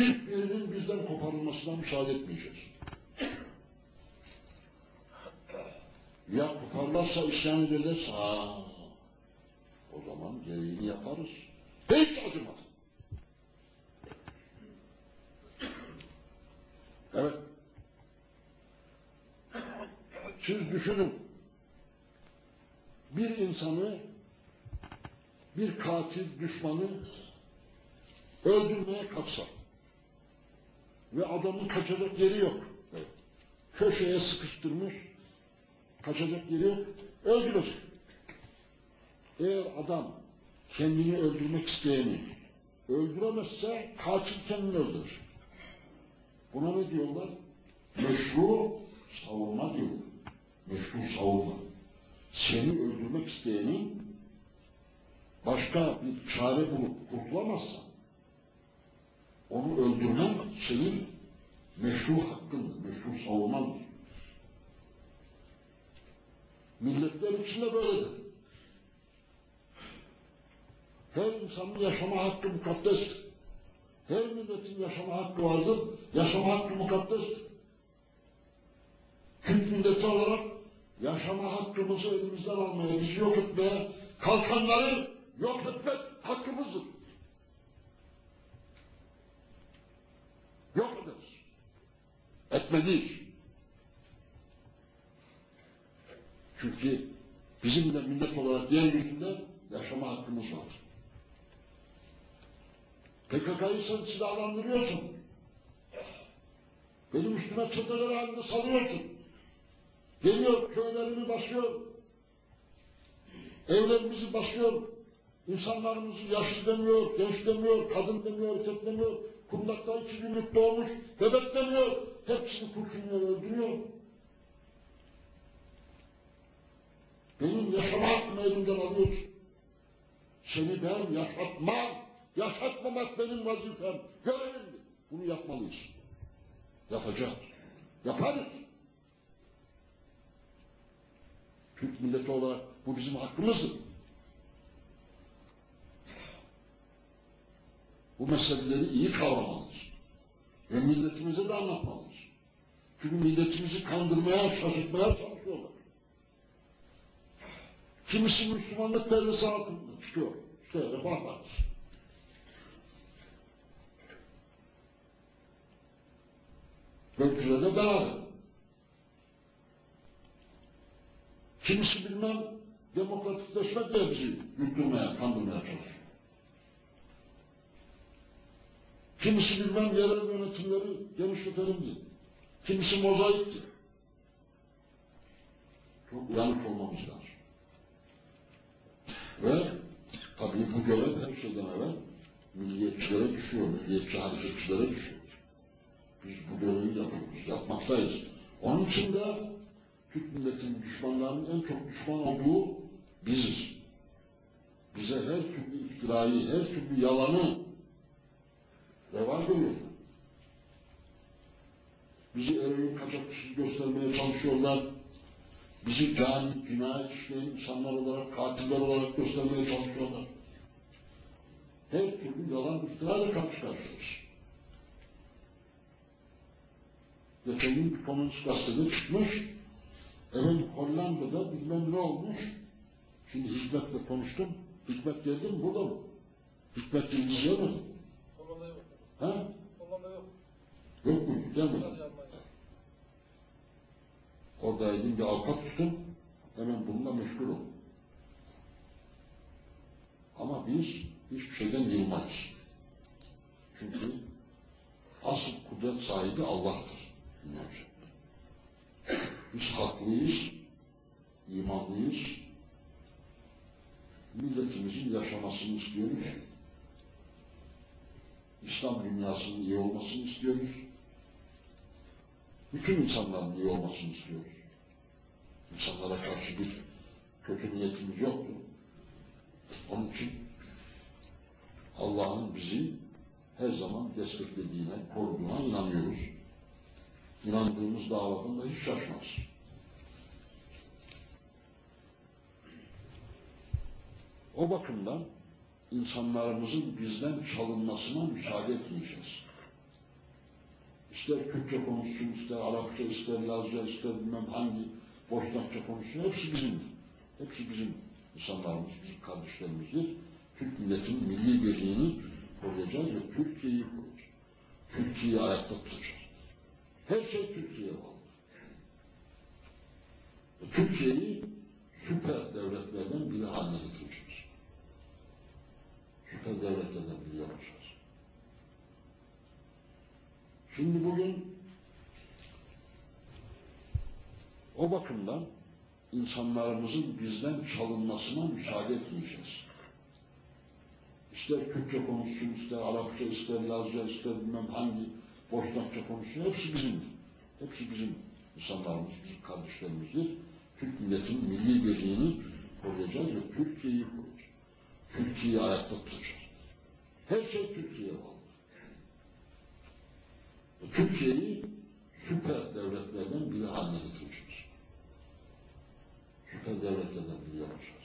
hiçbirinin bizden koparılmasına müsaade etmeyeceğiz. Ya koparlarsa isyan ederlerse ha, o zaman gereğini yaparız. Hiç acımadı. Evet. Siz düşünün. Bir insanı, bir katil düşmanı öldürmeye kalksa ve adamın kaçacak yeri yok. Köşeye sıkıştırmış, kaçacak yeri yok, öldürecek. Eğer adam kendini öldürmek isteyeni öldüremezse katil kendini öldürür. Buna ne diyorlar? Meşru savunma diyorlar. Meşru savunma. Seni öldürmek isteyenin başka bir çare bulup kurtulamazsan onu öldürmen senin meşru hakkındır, meşru savunmandır. Milletler içinde böyledir. Her insanın yaşama hakkı mukaddestir. Her milletin yaşama hakkı vardır, yaşama hakkı mukaddestir. Türk milleti olarak yaşama hakkımızı elimizden almaya, bizi yok etmeye, kalkanları yok etmek hakkımızdır. Yok ederiz. Etmeliyiz. Çünkü bizim de millet olarak yeryüzünde yaşama hakkımız var. PKK'yı sen silahlandırıyorsun. Benim üstüme çeteler halinde salıyorsun. Geliyor köylerimi basıyor. Evlerimizi basıyor. İnsanlarımızı yaşlı demiyor, genç demiyor, kadın demiyor, erkek demiyor. Kundakta iki günlük doğmuş, bebek demiyor. Hepsini kurşunla öldürüyor. Benim yaşama hakkımı elimden alıyorsun. Seni ben yaşatmam, yaşatmamak benim vazifem, görevimdir. Bunu yapmalıyız. Yapacağız. Yaparız. Türk milleti olarak bu bizim hakkımızdır. Bu meseleleri iyi kavramalıyız. Ve milletimize de anlatmalıyız. Çünkü milletimizi kandırmaya, şaşırtmaya çalışıyorlar. Kimisi Müslümanlık perdesi altında çıkıyor. İşte öyle bakar. Gökçü'yle beraber. Kimisi bilmem demokratikleşmekle bizi yutturmaya, kandırmaya çalışıyor. Kimisi bilmem yerel yönetimleri genişletelim diye. Kimisi mozaik diye. Çok uyanık olmamız lazım. Ve tabii bu görev her şeyden evvel milliyetçilere düşüyor, milliyetçi hareketçilere düşüyor. Biz bu görevi yapıyoruz, yapmaktayız. Onun için de Türk milletinin düşmanlarının en çok düşman olduğu biziz. Bize her türlü iftirayı, her türlü yalanı reva görüyorlar. Bizi eroin kaçakçısı göstermeye çalışıyorlar. Bizi can, cinayet işleyen insanlar olarak, katiller olarak göstermeye çalışıyorlar. Her türlü yalan iftirayla karşı karşıyayız. Geçen gün komünist gazetede çıkmış, efendim Hollanda'da bilmem ne olmuş, şimdi Hikmet'le konuştum, Hikmet geldi mi burada mı? Hikmet Yıldız gelmedi mi? Hollanda yok. Ha? Hollanda yok. Yok mu? Gelmedi. Almanya. Oradaydım bir avukat tuttum, hemen bununla meşgul ol. Ama biz hiçbir şeyden yılmayız. Çünkü asıl kudret sahibi Allah'tır. Biz haklıyız, imanlıyız, milletimizin yaşamasını istiyoruz. İslam dünyasının iyi olmasını istiyoruz. Bütün insanların iyi olmasını istiyoruz. İnsanlara karşı bir kötü niyetimiz yoktu. Onun için Allah'ın bizi her zaman desteklediğine, koruduğuna inanıyoruz. İnandığımız davatında hiç şaşmaz. O bakımdan insanlarımızın bizden çalınmasına müsaade etmeyeceğiz. İster Kürtçe konuşsun, ister Arapça, ister Lazca, ister bilmem hangi Boşnakça konuşsun, hepsi bizimdir. Hepsi bizim insanlarımız, bizim kardeşlerimizdir. Türk milletinin milli birliğini koruyacağız ve Türkiye'yi koruyacağız. Türkiye'yi ayakta tutacağız. Her şey Türkiye'ye bağlı. Türkiye'yi süper devletlerden biri haline getireceğiz. Süper devletlerden biri yapacağız. Şimdi bugün o bakımdan insanlarımızın bizden çalınmasına müsaade etmeyeceğiz. İster Kürtçe konuşsun, ister Arapça, ister Lazca, ister bilmem hangi Boşnakça konuşsun, hepsi bizimdir. Hepsi bizim insanlarımız, bizim kardeşlerimizdir. Türk milletinin milli birliğini koruyacağız ve Türkiye'yi koruyacağız. Türkiye'yi ayakta tutacağız. Her şey Türkiye'ye bağlı. Türkiye'yi süper devletlerden biri haline getireceğiz. Süper devletlerden biri yapacağız.